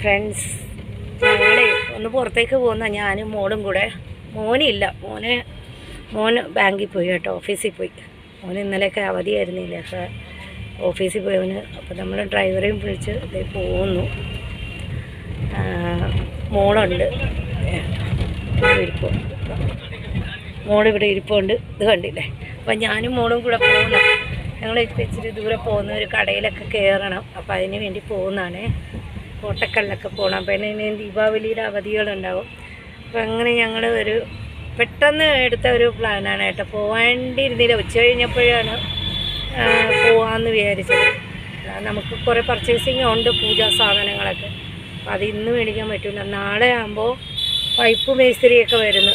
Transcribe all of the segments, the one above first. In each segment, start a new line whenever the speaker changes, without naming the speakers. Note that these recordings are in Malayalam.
ഫ്രണ്ട്സ് ഞങ്ങളെ ഒന്ന് പുറത്തേക്ക് പോകുന്ന ഞാനും മോളും കൂടെ. മോനില്ല മോനെ മോന് ബാങ്കിൽ പോയി കേട്ടോ ഓഫീസിൽ പോയി. മോൻ ഇന്നലെയൊക്കെ അവധിയായിരുന്നില്ല പക്ഷേ ഓഫീസിൽ പോയവന്. അപ്പോൾ നമ്മൾ ഡ്രൈവറെയും വിളിച്ച് ഇതേ പോകുന്നു. മോളുണ്ട്. ഇരിപ്പുണ്ട്. മോളിവിടെ ഇരിപ്പുണ്ട്. ഇത് കണ്ടില്ലേ? അപ്പം ഞാനും മോളും കൂടെ പോകുന്നു ഞങ്ങൾ ഇപ്പം ഇച്ചിരി ദൂരെ പോകുന്ന ഒരു കടയിലൊക്കെ കയറണം അപ്പോൾ അതിന് വേണ്ടി പോകുന്നതാണേ. കോട്ടക്കലിലൊക്കെ പോകണം അപ്പം ഇനി ദീപാവലിയുടെ അവധികളുണ്ടാവും. അപ്പം അങ്ങനെ ഞങ്ങൾ ഒരു പെട്ടെന്ന് എടുത്ത ഒരു പ്ലാനാണ് കേട്ടോ. പോകാണ്ടിരുന്നില്ല ഉച്ച കഴിഞ്ഞപ്പോഴാണ് പോകാമെന്ന് വിചാരിച്ചത്. നമുക്ക് കുറേ പർച്ചേസിങ് ഉണ്ട് പൂജാ സാധനങ്ങളൊക്കെ. അപ്പോൾ അത് ഇന്ന് മേടിക്കാൻ പറ്റില്ല നാളെ ആകുമ്പോൾ പൈപ്പ് മേസ്ത്രിയൊക്കെ വരുന്നു.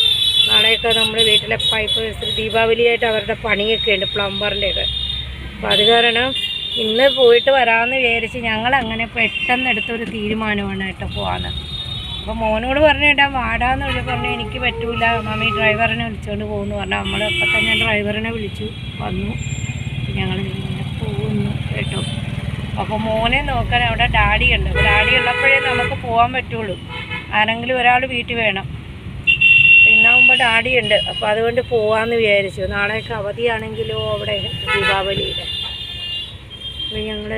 നാളെയൊക്കെ നമ്മുടെ വീട്ടിലെ പൈപ്പ് മേസ്ത്രി ദീപാവലിയായിട്ട് അവരുടെ പണിയൊക്കെ ഉണ്ട് പ്ലംബറിന്റെയൊക്കെ അപ്പോൾ അത് കാരണം ഇന്ന് പോയിട്ട് വരാമെന്ന് വിചാരിച്ച് ഞങ്ങൾ അങ്ങനെ പെട്ടെന്ന് എടുത്തൊരു തീരുമാനമാണ് കേട്ടോ പോകാന്ന് അപ്പോൾ മോനോട് പറഞ്ഞിട്ടാ വാടാന്ന് വിളി പറഞ്ഞു എനിക്ക് പറ്റൂല. മമ്മി ഡ്രൈവറിനെ വിളിച്ചുകൊണ്ട് പോകുന്നു പറഞ്ഞു നമ്മൾ അപ്പം തന്നെ ഡ്രൈവറിനെ വിളിച്ചു. വന്നു. ഞങ്ങൾ ഇങ്ങനെ പോകുന്നു കേട്ടോ. അപ്പോൾ മോനെ നോക്കാൻ അവിടെ ഡാഡി ഉണ്ട് ഡാഡി ഉള്ളപ്പോഴേ നമുക്ക് പോകാൻ പറ്റുള്ളൂ. ആരെങ്കിലും ഒരാൾ വീട്ടിൽ വേണം. ഇന്നാകുമ്പോൾ ഉണ്ട് അപ്പോൾ അതുകൊണ്ട് പോകാമെന്ന് വിചാരിച്ചു. നാളെയൊക്കെ അവധിയാണെങ്കിലോ അവിടെ ദീപാവലിയിൽ അപ്പോൾ ഞങ്ങൾ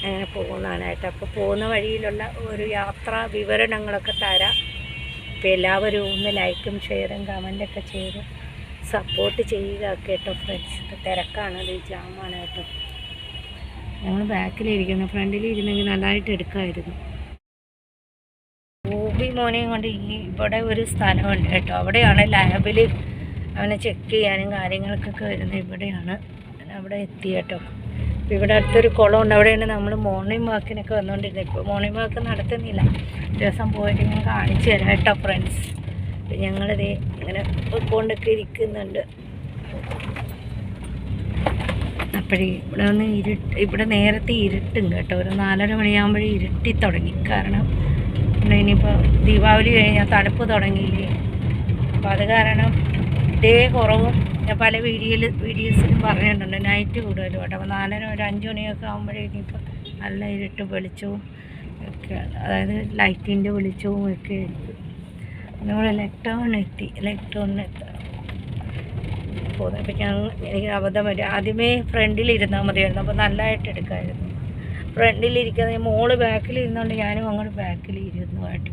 അങ്ങനെ പോകുന്നതാണ് അപ്പോൾ പോകുന്ന വഴിയിലുള്ള ഒരു യാത്രാ വിവരണങ്ങളൊക്കെ തരാം. അപ്പോൾ എല്ലാവരും ഒന്ന് ലൈക്കും ഷെയറും കമന്റൊക്കെ ചെയ്ത് സപ്പോർട്ട് ചെയ്യുക കേട്ടോ ഫ്രണ്ട്സ് ഇപ്പോൾ തിരക്കാണ് അത് ജാമാണ് കേട്ടോ. ഞങ്ങൾ ബാക്കിലിരിക്കുന്നു. ഫ്രണ്ടിൽ ഇരുന്നെങ്കിൽ നല്ലതായിട്ട് എടുക്കാമായിരുന്നു ഗോപി മോനെയും കൊണ്ട് ഈ ഇവിടെ ഒരു സ്ഥലമുണ്ട് കേട്ടോ. അവിടെയാണ് ലാബിൽ അവനെ ചെക്ക് ചെയ്യാനും കാര്യങ്ങൾക്കൊക്കെ വരുന്നത്. ഇവിടെയാണ് അവിടെ എത്തി കേട്ടോ. അപ്പോൾ ഇവിടെ അടുത്തൊരു കുളമുണ്ട്. അവിടെയാണ് നമ്മൾ മോർണിംഗ് വാക്കിനൊക്കെ വന്നുകൊണ്ടിരുന്നത് ഇപ്പോൾ മോർണിംഗ് വാക്ക് നടത്തുന്നില്ല. ദിവസം പോയിട്ട് ഞാൻ കാണിച്ചു തരാം കേട്ടോ ഫ്രണ്ട്സ് അപ്പം ഞങ്ങളിത് ഇങ്ങനെ പോയിക്കൊണ്ടൊക്കെ ഇരിക്കുന്നുണ്ട്. അപ്പോഴേ ഇവിടെ ഒന്ന് ഇരുട്ട് ഇവിടെ നേരത്തെ ഇരുട്ടും കേട്ടോ. ഒരു നാലര മണിയാകുമ്പോഴേ ഇരുട്ടി തുടങ്ങി. കാരണം പിന്നെ ഇനിയിപ്പോൾ ദീപാവലി കഴിഞ്ഞാൽ തണുപ്പ് തുടങ്ങിയില്ലേ? അപ്പോൾ അത് കാരണം ഇതേ കുറവും ഞാൻ പല വീഡിയോയിൽ വീഡിയോസിലും പറഞ്ഞിട്ടുണ്ട് നൈറ്റ് കൂടുതലും കേട്ടോ. അപ്പോൾ നാലര ഒരു അഞ്ച് മണിയൊക്കെ ആകുമ്പോഴേ ഇനിയിപ്പോൾ നല്ല ഇരുട്ട് വെളിച്ചവും ഒക്കെ അതായത് ലൈറ്റിന്റെ വെളിച്ചവും ഒക്കെ ആയിരിക്കും. നമ്മൾ ഇലക്ട്രോൺ എത്തി. ഇലക്ട്രോണിന് എത്താം. പോകുന്നത് അപ്പോൾ ഞാൻ എനിക്ക് അബദ്ധം വരും ആദ്യമേ ഫ്രണ്ടിൽ ഇരുന്നാൽ മതിയായിരുന്നു അപ്പോൾ നല്ലതായിട്ട് എടുക്കാമായിരുന്നു ഫ്രണ്ടിലിരിക്കുന്ന മോൾ ബാക്കിൽ ഇരുന്നുകൊണ്ട് ഞാനും അങ്ങോട്ട് ബാക്കിൽ ഇരുന്നു കേട്ടോ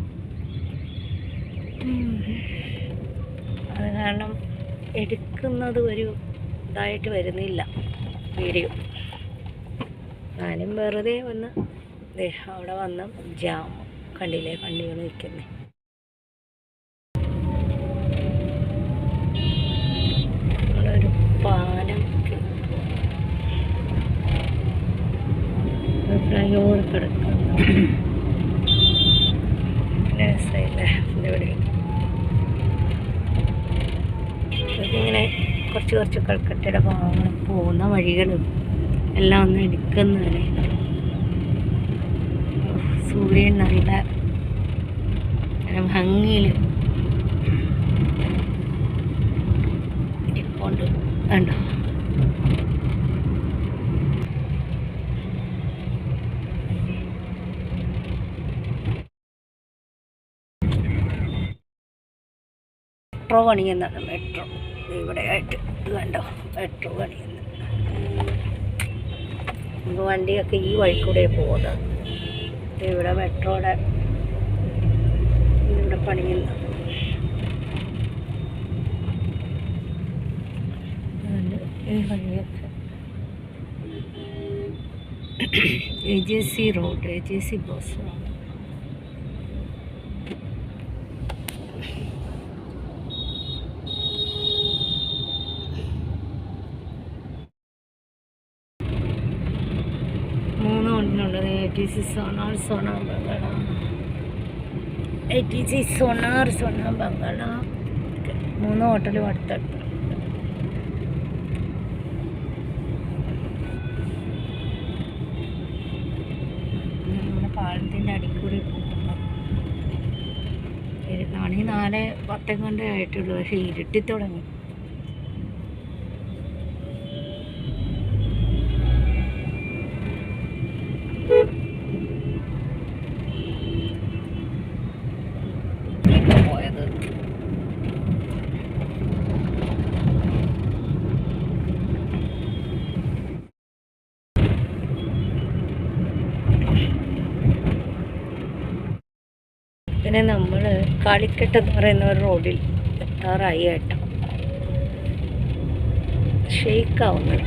അത് കാരണം എടുക്കുന്നത് ഒരു ഇതായിട്ട് വരുന്നില്ല വീഡിയോ. ഞാനും വെറുതെ വന്ന് ദേ അവിടെ വന്ന് ജാം കണ്ടില്ലേ കണ്ടികൾ നിൽക്കുന്നേ. നമ്മളൊരു പാലം ഫ്ലൈ ഓവർ കിടക്കുന്നു രസമില്ല ഇവിടെ ഇതിങ്ങനെ കുറച്ച് കുറച്ച് കൽക്കട്ടയുടെ ഭാഗങ്ങൾ പോകുന്ന വഴികളും എല്ലാം ഒന്ന് എടുക്കുന്നതിന്. സൂര്യൻ നല്ല ഭംഗിയിൽ ഇരിപ്പുണ്ട്. കണ്ടോ? മെട്രോ പണിയുന്നതാണ് മെട്രോ. ഇവിടെ ആയിട്ട് ഇത് കണ്ടോ? മെട്രോ പണിയുന്നത് നമുക്ക് വണ്ടിയൊക്കെ ഈ വഴിക്കൂടെ കൂടെ പോകുന്നത് ഇവിടെ മെട്രോയുടെ ഇവിടെ പണിയുന്നത് ഏജൻസി ഈ വഴിയൊക്കെ. A J C road A J C bus road മൂന്ന് Sona Bangla A T C Sonar Sona Bangla ഒക്കെ മൂന്ന് ഹോട്ടലും അടുത്തടുത്ത്. നമ്മുടെ പാലത്തിന്റെ അടിക്കൂടി കൊണ്ടേ ആയിട്ടുള്ളൂ. പക്ഷേ ഇരുട്ടി തുടങ്ങി. പിന്നെ നമ്മൾ കാളിക്കെട്ട് എന്ന് പറയുന്ന ഒരു റോഡിൽ എത്താറായി കേട്ടോ ഷെയ്ക്കാവുന്നു.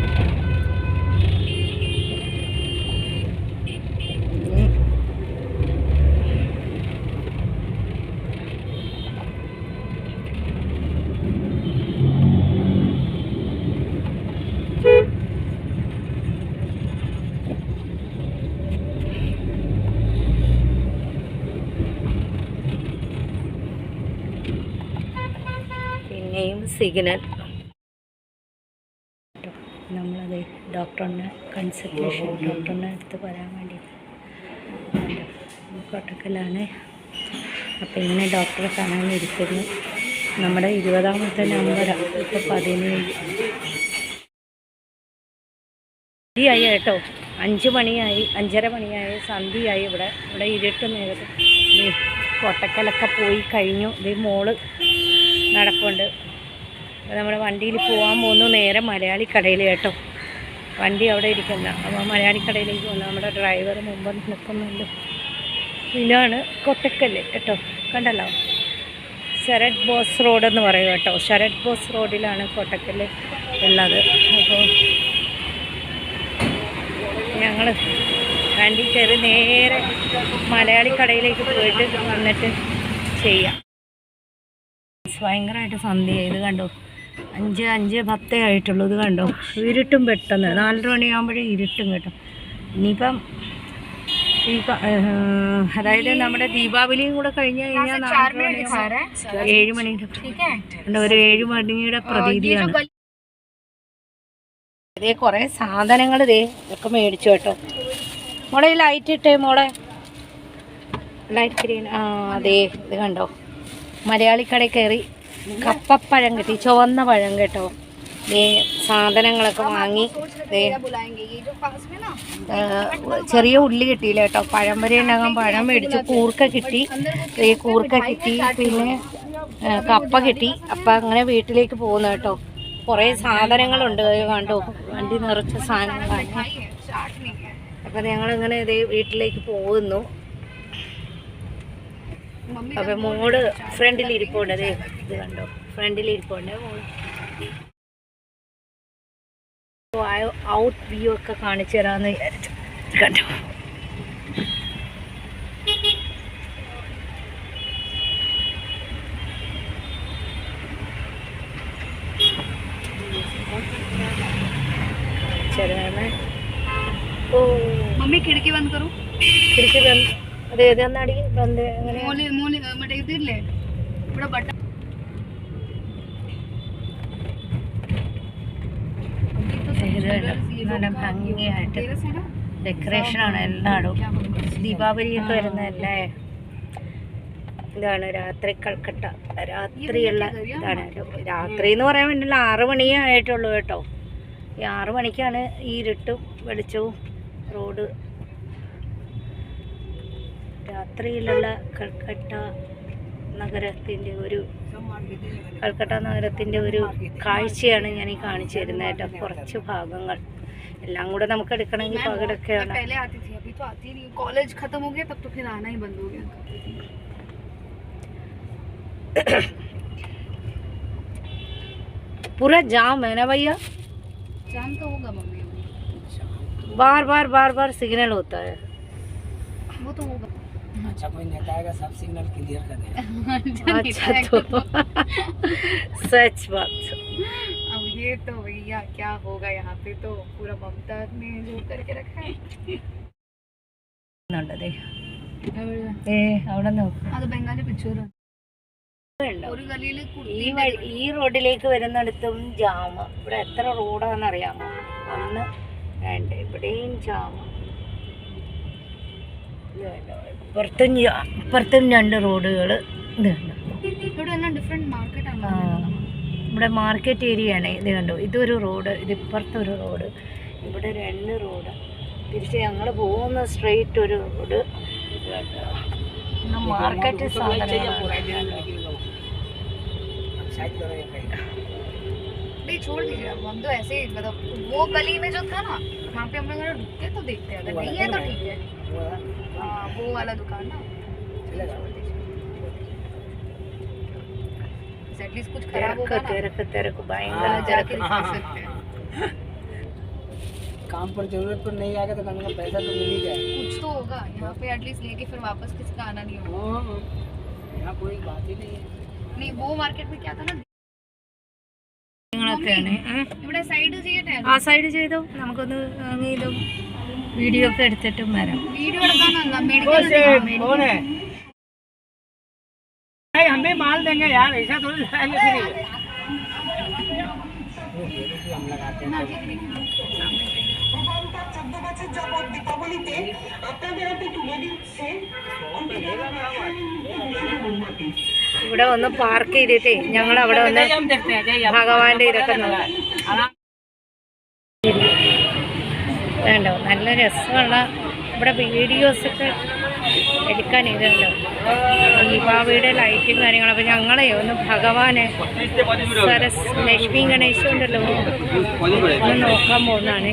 സിഗ്നൽ നമ്മളത് ഡോക്ടറിനെ കൺസൾട്ടേഷൻ ഡോക്ടറിനെ അടുത്ത് വരാൻ വേണ്ടി. കൊട്ടക്കലാണ് അപ്പോൾ ഇങ്ങനെ ഡോക്ടറെ കാണാൻ ഇരിക്കുന്നു. നമ്മുടെ ഇരുപതാമത്തെ നമ്പറാണ് ഇപ്പോൾ പതിനേഴ്. സന്ധിയായി കേട്ടോ. അഞ്ച് മണിയായി അഞ്ചര മണിയായി സന്ധിയായി ഇവിടെ. ഇവിടെ ഇരുട്ട് നേരത്ത്. കൊട്ടക്കലൊക്കെ പോയി കഴിഞ്ഞു. ഇത് മോൾ നടപ്പുണ്ട്. നമ്മുടെ വണ്ടിയിൽ പോകാൻ പോകുന്നു നേരെ മലയാളി കടയിൽ കേട്ടോ. വണ്ടി അവിടെ ഇരിക്കുന്ന. അപ്പോൾ മലയാളി കടയിലേക്ക് നമ്മുടെ ഡ്രൈവർ മുമ്പ് നിൽക്കുന്നുണ്ട്. ഇതാണ് കൊട്ടക്കല്ല് കേട്ടോ. കണ്ടല്ലോ? ശരത് ബോസ് റോഡ് എന്ന് പറയും കേട്ടോ. ശരത് ബോസ് റോഡിലാണ് കൊട്ടക്കല്ല് ഉള്ളത്. അപ്പോൾ ഞങ്ങൾ വണ്ടി കയറി നേരെ മലയാളി കടയിലേക്ക് പോയിട്ട് വന്നിട്ട് ചെയ്യാം. ഭയങ്കരമായിട്ട് സന്ധ്യ. ഇത് കണ്ടോ? അഞ്ച് അഞ്ച് പത്തേ ആയിട്ടുള്ളൂ. ഇത് കണ്ടോ? ഇരുട്ടും പെട്ടെന്ന്. നാലര മണിയാകുമ്പോഴേ ഇരുട്ടും കേട്ടോ. ഇനിയിപ്പം ഈ അതായത് നമ്മുടെ ദീപാവലിയും കൂടെ കഴിഞ്ഞ് കഴിഞ്ഞാൽ ഏഴുമണിയുടെ ഏഴ് മണിയുടെ ഒരു ഏഴ് മണിയുടെ പ്രതീതിയാണ്. ഇതേ കുറേ സാധനങ്ങൾ ഇതേ ഒക്കെ മേടിച്ചു കേട്ടോ. മോളെ ലൈറ്റ് ഇട്ടേ മോളെ. ലൈറ്റ് ഗ്രീൻ ആ അതെ ഇത് കണ്ടോ? മലയാളി കടയിൽ കയറി കപ്പപ്പഴം കിട്ടി. ചുവന്ന പഴം കേട്ടോ. ദേ സാധനങ്ങളൊക്കെ വാങ്ങി. ചെറിയ ഉള്ളി കിട്ടിയില്ല കേട്ടോ. പഴം വരെ ഉണ്ടാകാൻ പഴം മേടിച്ചു. കൂർക്ക കിട്ടി. ദേ കൂർക്ക കിട്ടി. പിന്നെ കപ്പ കിട്ടി. അപ്പം അങ്ങനെ വീട്ടിലേക്ക് പോകുന്നു കേട്ടോ. കുറേ സാധനങ്ങളുണ്ട്. കണ്ടോ? വണ്ടി നിറച്ച സാധനങ്ങളാണ്. അപ്പം ഞങ്ങളിങ്ങനെ ഇതേ വീട്ടിലേക്ക് പോകുന്നു. അപ്പൊ മോൾ ഫ്രണ്ടിൽ ഇരിപ്പുണ്ട്. ഇത് കണ്ടോ? ഫ്രണ്ടിൽ ഇരിപ്പുണ്ട് മോൾ. ഔട്ട് വ്യൂ ഒക്കെ കാണിച്ചു തരാന്ന് വിചാരിച്ചു. കണ്ടോ? ഓ.
മമ്മി കിടക്കി വന്ന് കറൂ
കിടക്കി വന്ന് അത് ഏതെന്നാടി ബന്ധ എങ്ങനെ
മോളി മോളി മറ്റേ ഇതില്ലേ ഇവിടെ
കണ്ടോ? നല്ല ഭംഗിയായിട്ട് ഡെക്കറേഷനാണ് എല്ലായിടും ദീപാവലിയൊക്കെ വരുന്നതല്ലേ? ഇതാണ് രാത്രി കൽക്കട്ട. രാത്രിയുള്ള ഇതാണ്. രാത്രി എന്ന് പറയാൻ വേണ്ടി ആറ് മണിയേ ആയിട്ടുള്ളൂ കേട്ടോ. ഈ ആറ് മണിക്കാണ് ഈ ഇരുട്ടും വെളിച്ചവും റോഡ് രാത്രിയിലുള്ള കൽക്കട്ട നഗരത്തിൻ്റെ ഒരു കൽക്കട്ട നഗരത്തിൻ്റെ ഒരു കാഴ്ചയാണ് ഞാൻ ഈ കാണിച്ചു തരുന്നത് കേട്ടോ കുറച്ച് ഭാഗങ്ങൾ എല്ലാം കൂടെ നമുക്ക് എടുക്കണമെങ്കിൽ പകടൊക്കെയാണ്
पहले आती थी अभी तो आती नहीं कॉलेज खत्म हो गया तब तो फिर आना ही बंद हो गया
पूरा जाम है ना भैया
जाम तो होगा मम्मी
बार बार बार बार सिग्नल होता है
वो तो होगा
अच्छा कोई नेता आएगा सब सिग्नल क्लियर कर देगा
अच्छा तो सच बात
अब ये तो भैया क्या होगा यहाँ पे तो पूरा ममता ने जो करके रखा है
ദേ ദേ അവിടെ നോക്ക്
അത് ബംഗാളി പിക്ചർ
ഉണ്ടോ?
ഒരു ഗലിയിൽ
ഈ വഴി ഈ റോഡിലേക്ക് വരുന്നിടത്തും ജാമ ഇവിടെ എത്ര റോഡാണെന്ന് അറിയാമോ ഒന്ന് രണ്ട് ഇവിടെയും ജാമ ഇത് കണ്ടോ? ഇപ്പുറത്തും അപ്പുറത്തും ഇപ്പുറത്തും രണ്ട് റോഡുകൾ ഇത് കണ്ടോ?
ഇവിടെ മാർക്കറ്റ്
ആ,
ആണ്.
ഇവിടെ മാർക്കറ്റ് ഏരിയ ആണ്. ഇത് കണ്ടു? ഇതൊരു റോഡ് ഇത് ഇപ്പുറത്തൊരു റോഡ് ഇവിടെ രണ്ട് റോഡ് തിരിച്ച് ഞങ്ങൾ പോകുന്ന സ്ട്രെയിറ്റ് ഒരു റോഡ് മാർക്കറ്റ് സാധനങ്ങളാണ്.
गली छोड़ दीजिए हम तो ऐसे ही मतलब वो गली में जो था ना वहाँ पे हम लोग अगर रुकते तो देखते अगर नहीं है तो ठीक है।
हाँ
वो वाला दुकान ना। एटलीस्ट कुछ खराब होगा ना।
तेरे को तेरे को बाएँगा
हाँ, जाके दिखा सकते
काम पर ज़रूरत पर नहीं आएगा तो कम से पैसा तो मिल ही जाए।
कुछ तो होगा यहाँ पे एटलीस्ट लेके फिर वापस किसी का आना नहीं होगा।
हाँ, हाँ। यहाँ कोई बात ही नहीं है।
नहीं वो मार्केट में क्या था ना
നിങ്ങളൊക്കെയാണ് ഏ?
ഇവിടെ സൈഡ് ചെയ്യട്ടെ
ആ സൈഡ് ചെയ്തോ നമുക്കൊന്ന് അങ്ങ് ചെയ്തോ വീഡിയോ ഒക്കെ എടുത്തിട്ടും വരാം
വീഡിയോ എടുക്കാനല്ല മേടിക്കാൻ
कौन है नहीं हम भी माल देंगे यार ऐसा थोड़ी लगाएंगे फिर हम लगाते हैं
ഇവിടെ ഒന്ന് പാർക്ക് ചെയ്തിട്ടേ ഞങ്ങൾ അവിടെ ഒന്ന് ഭഗവാന്റെ ഇതൊക്കെ വേണ്ടോ നല്ല രസമുള്ള ഇവിടെ വീഡിയോസ് ഒക്കെ എടുക്കാൻ ഇതുണ്ടോ? ദീപാവലിയുടെ ലൈറ്റും കാര്യങ്ങളും അപ്പൊ ഞങ്ങളെ ഒന്ന് ഭഗവാനെ സരസ് ലക്ഷ്മി ഗണേശുണ്ടല്ലോ. ഒന്ന് നോക്കാൻ പോകുന്നതാണ്.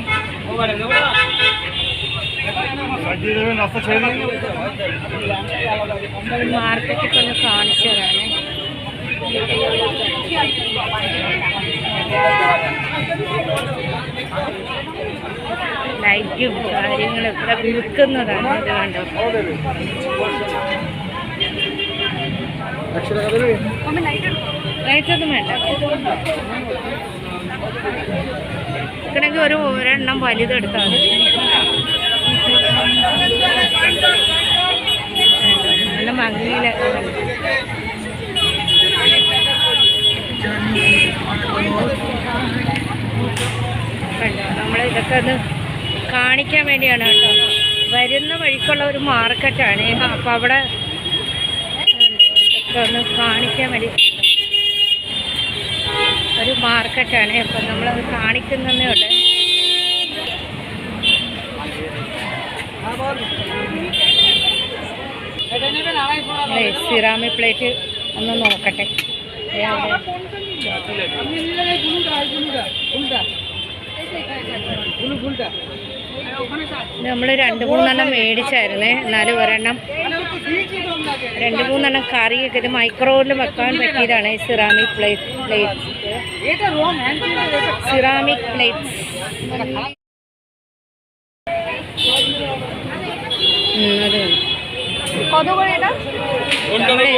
മാർക്കറ്റിൽ ഒന്ന് കാണിച്ചു തരാനേ ലൈറ്റും കാര്യങ്ങളും ഇവിടെ വിൽക്കുന്നതാണ് ഇത് കണ്ടോ? ലൈറ്റൊന്നും വേണ്ട. ഇക്കണെങ്കിൽ ഒരു ഒരെണ്ണം വലുതെടുത്താൽ മതി. നമ്മൾ ഇതൊക്കെ ഒന്ന് കാണിക്കാൻ വേണ്ടിയാണ് കേട്ടോ. വരുന്ന വഴിക്കുള്ള ഒരു മാർക്കറ്റാണ്. അപ്പോൾ അവിടെ ഇതൊക്കെ ഒന്ന് കാണിക്കാൻ വേണ്ടി ഒരു മാർക്കറ്റാണ്. അപ്പം നമ്മളത് കാണിക്കുന്നതേ ഉള്ളൂ. അല്ലേ സിറാമി പ്ലേറ്റ് ഒന്ന് നോക്കട്ടെ. നമ്മൾ രണ്ട് മൂന്നെണ്ണം മേടിച്ചായിരുന്നേ. എന്നാലും ഒരെണ്ണം രണ്ട് മൂന്നെണ്ണം കറിയൊക്കെ ഇത് മൈക്രോവേവിൽ വെക്കാൻ പറ്റിയതാണ് ഈ ceramic plate plate ceramic plates അത്
কত করে এটা
നമ്മുടെ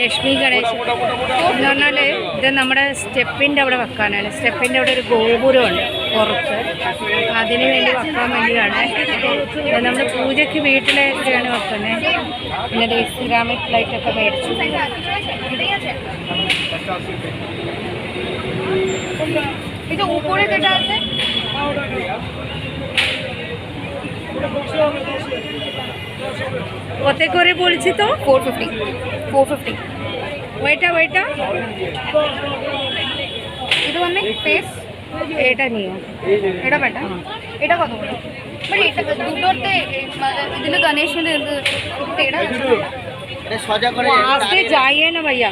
ലക്ഷ്മി ഗണേശ് എന്ന് പറഞ്ഞാൽ ഇത് നമ്മുടെ സ്റ്റെപ്പിൻ്റെ അവിടെ വെക്കാനാണ് സ്റ്റെപ്പിൻ്റെ അവിടെ ഒരു ഗോപുരമുണ്ട് പുറത്ത് അതിന് വേണ്ടി വെക്കാൻ വേണ്ടിയാണ് ഇത് നമ്മൾ പൂജയ്ക്ക് വീട്ടിലൊക്കെയാണ് വെക്കുന്നത് പിന്നെ ദേ സിറാമിക് പ്ലേറ്റ് ഒക്കെ മേടിച്ചു
এটাই আছে এই যে উপরে যেটা আছে
ওতে করে বলছি তো?
Four fifty. Four fifty.
ওয়েটা ওয়েটা।
এটা আমি ফেস
এটা নিও।
এটা বেটা হ্যাঁ। এটা কত করে? বাট এটা দুটোতে ഇതില് মানে গণেশ এটা?
এটা সোজা করে
আসতে যাইয়ে না ভাইয়া।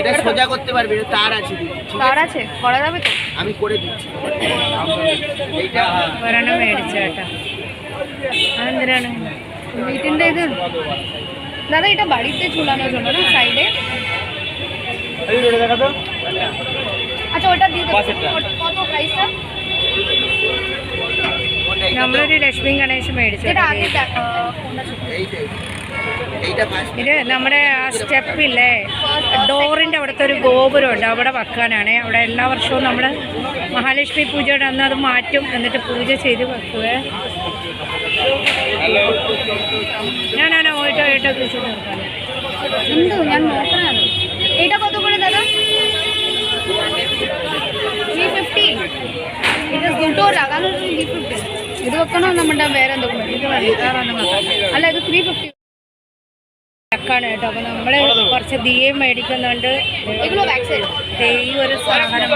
এটা সোজা করতে পারবে তার আছে।
তার
আছে?
করা যাবে তো?
আমি করে দিচ্ছি। এইটা
করানো মেয়েছে এটা അതെന്തിനാണ്
মিটিংটা ഇത് দাদা এটা বাড়িতে ঝুলানোর জন্য না সাইডে আচ্ছা ওটা দিয়ে দেবো কত প্রাইসটা
কোনটা? এইটা তো?
നമ്മളൊരു ലക്ഷ്മി ഗണേശ് മേടിച്ചു
যেটা
കേട്ടോ.
আগে দেখা কোনটা ছিল?
এইটাই এইটা ফার্স্ট
ഇത് നമ്മുടെ ആ സ്റ്റെപ്പില്ലേ ഡോറിൻ്റെ അവിടുത്തെ ഒരു ഗോപുരമുണ്ട് അവിടെ വെക്കാനാണ് അവിടെ എല്ലാ വർഷവും നമ്മൾ മഹാലക്ഷ്മി പൂജയുടെ അന്ന് അത് മാറ്റും എന്നിട്ട് പൂജ ചെയ്ത് വെക്കുക ഞാൻ ഞാൻ ഓയിട്ട് ഓയിട്ട് വെച്ചിട്ട് വെക്കാം
ഉണ്ട് ഞാൻ നോക്കണതാണ് এটা কত করে দাদা ത്രീ ഫിഫ്റ്റി ഇത് দুটো লাগানোর ത്രീ ഫിഫ്റ്റി ഇത് വെക്കണോ നമ്മുടെ വേറെ എന്തെങ്കിലും ഇത് മതി വേറെ ഒന്നും വെക്കണ്ട. അല്ല ഇത് ത്രീ ഫിഫ്റ്റി
വെക്കാണ് കേട്ടോ അപ്പോൾ നമ്മൾ കുറച്ച് ദിയെ മേടിക്കുന്നുണ്ട് ഈ ഒരു
കഥ രൂപ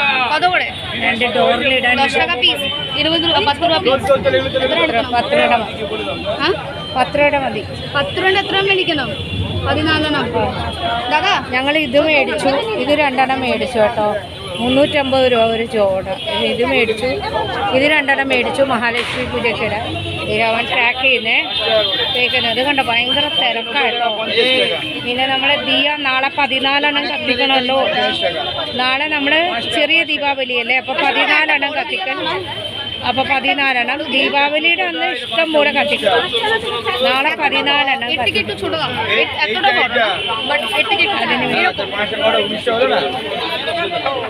പത്ത് രൂപ
രൂപ മതി.
എത്ര
ഞങ്ങൾ ഇത് മേടിച്ചു. ഇത് രണ്ടെണ്ണം മേടിച്ചു കേട്ടോ. മുന്നൂറ്റമ്പത് രൂപ ഒരു ചോട. ഇത് മേടിച്ചു ഇത് രണ്ടെണ്ണം മേടിച്ചു മഹാലക്ഷ്മി പൂജയ്ക്കിടെ. ഇത് അവൻ ട്രാക്ക് ചെയ്യുന്നേ. തേക്കുന്നത് കണ്ട? ഭയങ്കര തിരക്കാട്ടോ. പിന്നെ നമ്മളെ ദിയ നാളെ പതിനാലെണ്ണം കത്തിക്കണമല്ലോ നാളെ നമ്മൾ ചെറിയ ദീപാവലിയല്ലേ അപ്പോൾ പതിനാലെണ്ണം കത്തിക്കണം അപ്പോൾ പതിനാലെണ്ണം. ദീപാവലിയുടെ അന്ന് ഇഷ്ടം പോലെ കത്തിക്കണം നാളെ പതിനാലെണ്ണം
এর থেকে একটু
കത്തിക്കണം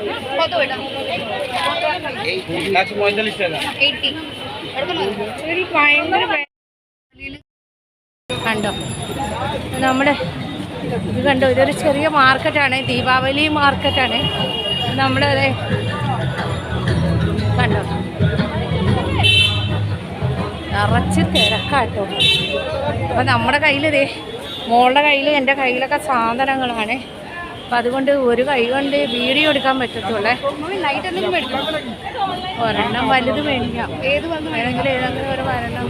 ছোট দাম এ- এতটা বড় বাট এর থেকে একটু এরকম। কত এটা
একশো পঁয়তাল্লিশ টাকা
এইটি এরকম
ഒരു ഭയങ്കര വെ- കണ്ടോ നമ്മുടെ ഇത് കണ്ടോ ഇതൊരു ചെറിയ മാർക്കറ്റാണ് ദീപാവലി മാർക്കറ്റാണ് നമ്മുടെ അതെ കണ്ടോ നിറച്ച് തിരക്കാട്ടോ അപ്പം നമ്മുടെ കയ്യിൽ ദേ മോളുടെ കയ്യിൽ എൻ്റെ കയ്യിലൊക്കെ സാധനങ്ങളാണ് അപ്പം അതുകൊണ്ട് ഒരു കൈ കൊണ്ട് വീഡിയോ എടുക്കാൻ പറ്റത്തുള്ളേ. ഒരെണ്ണം വലുത് മേടിക്കാം.
ഏത് വന്ന്
വേണമെങ്കിൽ ഏതെങ്കിലും ഒരു വരണം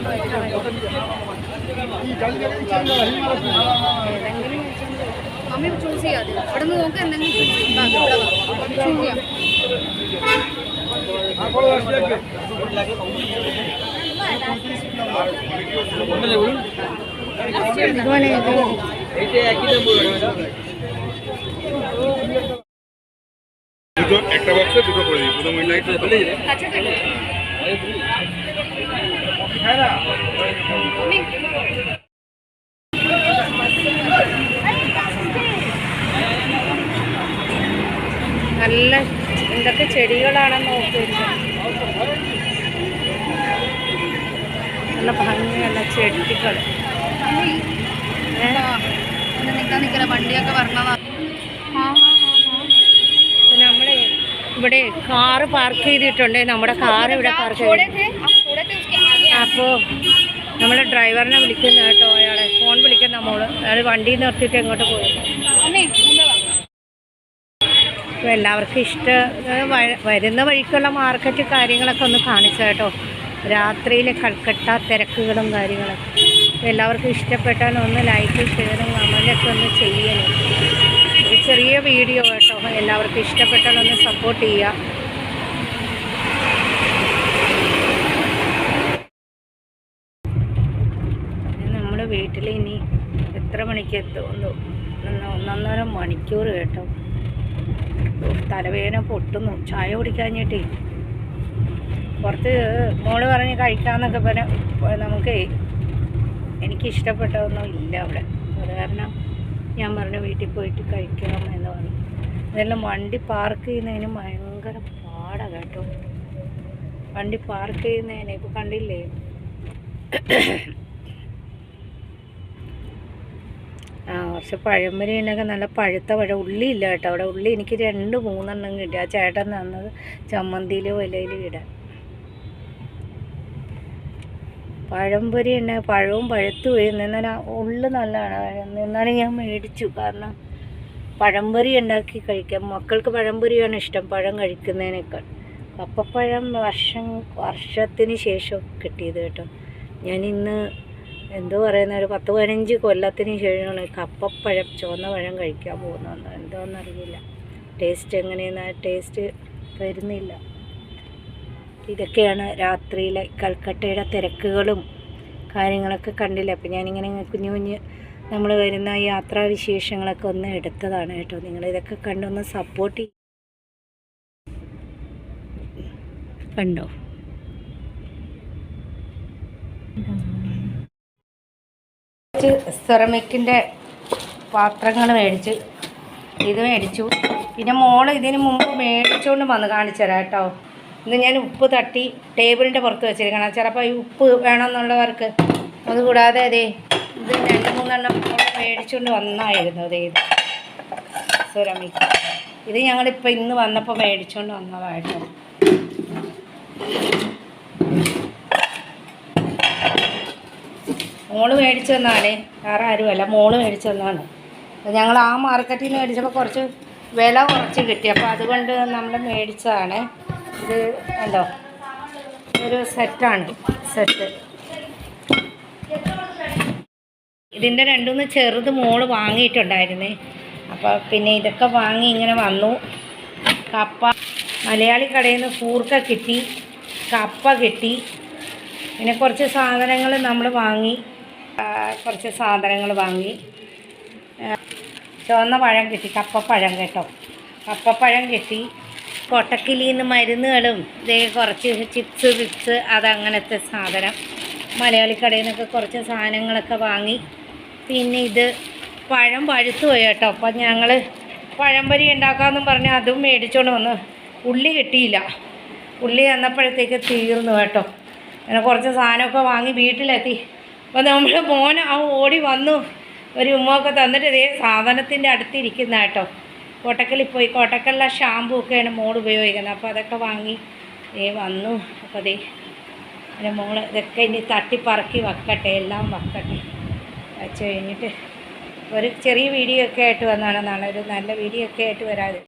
മമ്മി ചൂസ് ചെയ്യാതെ. ഇവിടെ നിന്ന് നോക്ക് എന്തെങ്കിലും ചൂസ് ചെയ്യാം.
ഇതുപോലെ
একটা বক্সে দুটো করে দিই প্রথম ওই লাইটটা ফেলে দিলে
আচ্ছা মম্মি
നല്ല എന്തൊക്കെ ചെടികളാണെന്ന് നോക്കിയിട്ട് നല്ല ഭംഗിയുള്ള ചെടികൾ
മമ്മി നിൽക്കാൻ നിൽക്കല വണ്ടിയൊക്കെ വരണതാ
നമ്മുടെ ഇവിടെ കാറ് പാർക്ക് ചെയ്തിട്ടുണ്ട്. നമ്മുടെ കാർ ഇവിടെ പാർക്ക് അപ്പോൾ നമ്മുടെ ഡ്രൈവറിനെ വിളിക്കുന്ന കേട്ടോ അയാളെ. ഫോൺ വിളിക്കുന്ന നമ്മൾ അയാൾ വണ്ടി നിർത്തിയിട്ട് എങ്ങോട്ട് പോയി? അപ്പോൾ എല്ലാവർക്കും ഇഷ്ടം വരുന്ന വഴിക്കുള്ള മാർക്കറ്റ് കാര്യങ്ങളൊക്കെ ഒന്ന് കാണിച്ചു കേട്ടോ. രാത്രിയിലെ കൽക്കട്ട തിരക്കുകളും കാര്യങ്ങളൊക്കെ. എല്ലാവർക്കും ഇഷ്ടപ്പെട്ടാൽ ഒന്ന് ലൈക്ക് ഷെയറും കമന്റൊക്കെ ഒന്ന് ചെയ്യണം. ചെറിയ വീഡിയോ എല്ലാവർക്കും ഇഷ്ടപ്പെട്ടാലൊന്ന് സപ്പോർട്ട് ചെയ്യുക. വീട്ടിൽ ഇനി എത്ര മണിക്ക് എത്തുന്നു ഒന്ന് ഒന്നൊന്നര മണിക്കൂർ കേട്ടോ. തലവേദന പൊട്ടുന്നു. ചായ കുടിക്കാഞ്ഞിട്ടേ. പുറത്ത് മോൾ പറഞ്ഞ് കഴിക്കാമെന്നൊക്കെ പറഞ്ഞ നമുക്ക് എനിക്കിഷ്ടപ്പെട്ടതൊന്നും ഇല്ല അവിടെ. അത് കാരണം ഞാൻ പറഞ്ഞു വീട്ടിൽ പോയിട്ട് കഴിക്കണം ഇതെല്ലാം വണ്ടി പാർക്ക് ചെയ്യുന്നതിന് ഭയങ്കര പാടാണ് കേട്ടോ. വണ്ടി പാർക്ക് ചെയ്യുന്നതിന് ഇപ്പോൾ കണ്ടില്ലേ? ആ കുറച്ച് പഴംപരിനൊക്കെ നല്ല പഴുത്ത പഴം ഉള്ളി ഇല്ല കേട്ടോ അവിടെ. ഉള്ളി എനിക്ക് രണ്ട് മൂന്നെണ്ണം കിട്ടി. ആ ചേട്ടൻ തന്നത് ചമ്മന്തിയിലോ ഇലയിലോ ഇടാൻ. പഴംപൊരി തന്നെ പഴവും പഴുത്തു പോയി. നിന്നാൽ ഉള്ളു നല്ലതാണ്. നിന്നാലും ഞാൻ മേടിച്ചു. കാരണം പഴംപൊരി ഉണ്ടാക്കി കഴിക്കാം. മക്കൾക്ക് പഴംപൊരിയാണ് ഇഷ്ടം പഴം കഴിക്കുന്നതിനേക്കാൾ. കപ്പപ്പഴം വർഷം വർഷത്തിന് ശേഷം കിട്ടിയത് കേട്ടോ. ഞാൻ ഇന്ന് എന്തോ പറയുന്ന ഒരു പത്ത് പതിനഞ്ച് കൊല്ലത്തിന് ശേഷമാണ് കപ്പപ്പഴം ചുവന്ന പഴം കഴിക്കാൻ പോകുന്നത്. എന്തോന്നറിയില്ല ടേസ്റ്റ് എങ്ങനെയെന്ന് ടേസ്റ്റ് വരുന്നില്ല. ഇതൊക്കെയാണ് രാത്രിയിലെ കൽക്കട്ടയുടെ തിരക്കുകളും കാര്യങ്ങളൊക്കെ കണ്ടില്ല? അപ്പം ഞാനിങ്ങനെ കുഞ്ഞു കുഞ്ഞ് നമ്മൾ വരുന്ന യാത്രാ വിശേഷങ്ങളൊക്കെ ഒന്ന് എടുത്തതാണ് കേട്ടോ. നിങ്ങൾ ഇതൊക്കെ കണ്ടൊന്ന് സപ്പോർട്ട് കണ്ടോ? സെറമിക്കിന്റെ പാത്രങ്ങൾ മേടിച്ച് ഇത് മേടിച്ചു. പിന്നെ മോൾ ഇതിന് മുമ്പ് മേടിച്ചുകൊണ്ട് വന്ന് കാണിച്ചു തരാം കേട്ടോ. ഇന്ന് ഞാൻ ഉപ്പ് തട്ടി ടേബിളിന്റെ പുറത്ത് വെച്ചിരിക്കണം. ചിലപ്പോൾ ഈ ഉപ്പ് വേണമെന്നുള്ളവർക്ക് അതുകൂടാതെ അതെ ഇത് രണ്ട് മോൾ മേടിച്ചുകൊണ്ട് വന്നായിരുന്നു ഇത്. സെറമിക് ഇത് ഞങ്ങളിപ്പോൾ ഇന്ന് വന്നപ്പോൾ മേടിച്ചുകൊണ്ട് വന്നതായിരുന്നു. മോൾ മേടിച്ചു തന്നാണേ. വേറെ ആരുമല്ല മോൾ മേടിച്ചു തന്നാണ്. ഞങ്ങൾ ആ മാർക്കറ്റിൽ നിന്ന് മേടിച്ചപ്പോൾ കുറച്ച് വില കുറച്ച് കിട്ടി. അപ്പോൾ അതുകൊണ്ട് നമ്മൾ മേടിച്ചതാണ്. ഇത് എന്തോ ഒരു സെറ്റാണ്. സെറ്റ്. ഇതിന്റെ രണ്ടുമൂന്ന് ചെറുത് മോൾ വാങ്ങിയിട്ടുണ്ടായിരുന്നേ. അപ്പോൾ പിന്നെ ഇതൊക്കെ വാങ്ങി ഇങ്ങനെ വന്നു. കപ്പ മലയാളി കടയിൽ നിന്ന് കൂർക്ക കിട്ടി കപ്പ കിട്ടി. പിന്നെ കുറച്ച് സാധനങ്ങൾ നമ്മൾ വാങ്ങി. കുറച്ച് സാധനങ്ങൾ വാങ്ങി. ചുവന്ന പഴം കിട്ടി കപ്പപ്പഴം കേട്ടോ. കപ്പപ്പഴം കിട്ടി. കൊട്ടക്കിലിൽ നിന്ന് മരുന്നുകളും ഇതേ കുറച്ച് ചിപ്സ് വിപ്സ് അതങ്ങനത്തെ സാധനം. മലയാളിക്കടയിൽ നിന്നൊക്കെ കുറച്ച് സാധനങ്ങളൊക്കെ വാങ്ങി. പിന്നെ ഇത് പഴം പഴുത്തു പോയി കേട്ടോ. അപ്പം ഞങ്ങൾ പഴംപൊരി ഉണ്ടാക്കാമെന്നും പറഞ്ഞ് അതും മേടിച്ചോണ്ട് വന്ന്. ഉള്ളി കിട്ടിയില്ല. ഉള്ളി വന്നപ്പോഴത്തേക്ക് തീർന്നു കേട്ടോ. അങ്ങനെ കുറച്ച് സാധനമൊക്കെ വാങ്ങി വീട്ടിലെത്തി. അപ്പോൾ നമ്മൾ മോൻ ആ ഓടി വന്നു. ഒരു ഉമ്മൊക്കെ തന്നിട്ട് ഇതേ സാധനത്തിന്റെ അടുത്തിരിക്കുന്ന കേട്ടോ. കോട്ടക്കലിൽ പോയി. കോട്ടക്കലിലെ ഷാമ്പു ഒക്കെയാണ് മോൾ ഉപയോഗിക്കുന്നത്. അപ്പോൾ അതൊക്കെ വാങ്ങി ഏ വന്നു. അപ്പോൾ അതേ എന്റെ മോൾ ഇതൊക്കെ ഇനി തട്ടിപ്പറക്കി വെക്കട്ടെ. എല്ലാം വെക്കട്ടെ. വെച്ച് കഴിഞ്ഞിട്ട് ഒരു ചെറിയ വീഡിയോ ഒക്കെ ആയിട്ട് വന്നതാണ് നാളെ ഒരു നല്ല വീഡിയോ ഒക്കെ ആയിട്ട് വരാതെ.